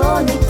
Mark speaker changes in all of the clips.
Speaker 1: 走你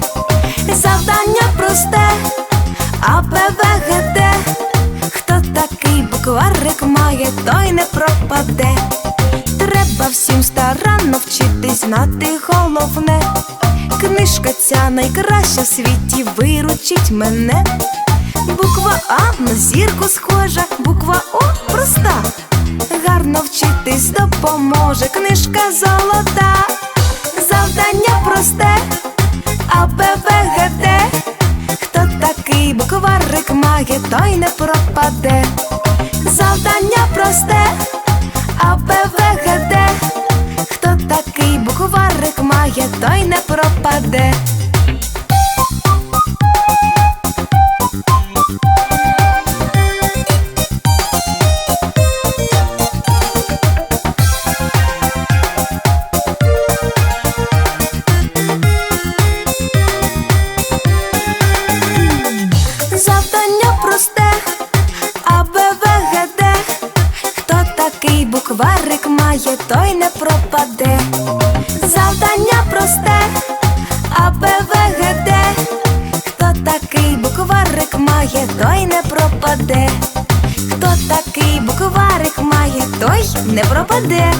Speaker 2: Знати головне. Книжка ця найкраща в світі виручить мене. Буква А на зірку схожа, буква О проста. Гарно вчитись допоможе книжка золота. Завдання просте, А, Б, В, Г, Д. Хто такий букварик має, той не пропаде. Завдання просте, А, Б, В, Г, Д. Хто такий букварик має, той не пропаде. Має, той не пропаде. Завдання просте, А, Б, В, Г, Д. Хто такий букварик має, той не пропаде. Хто такий букварик має, той не пропаде.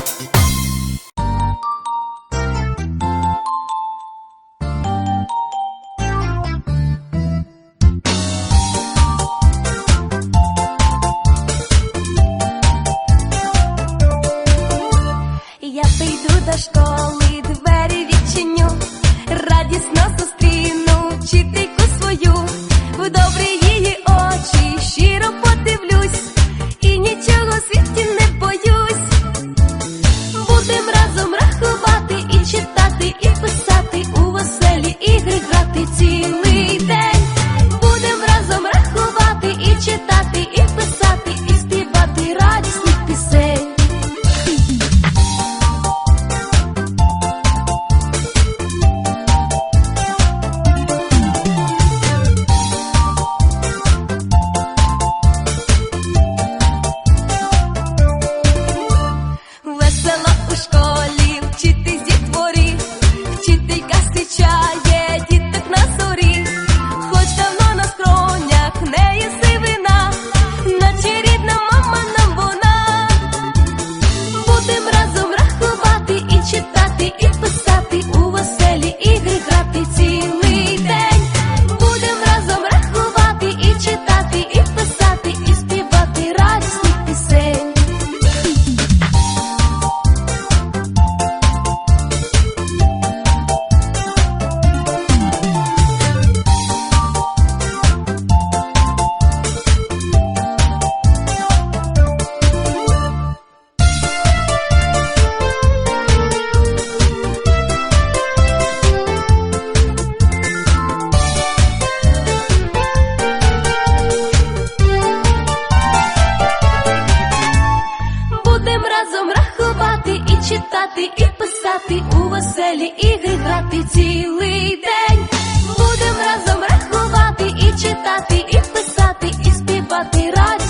Speaker 3: ігри грати цілий день. Будем разом рахувати і читати, і писати, і співати
Speaker 1: радіо.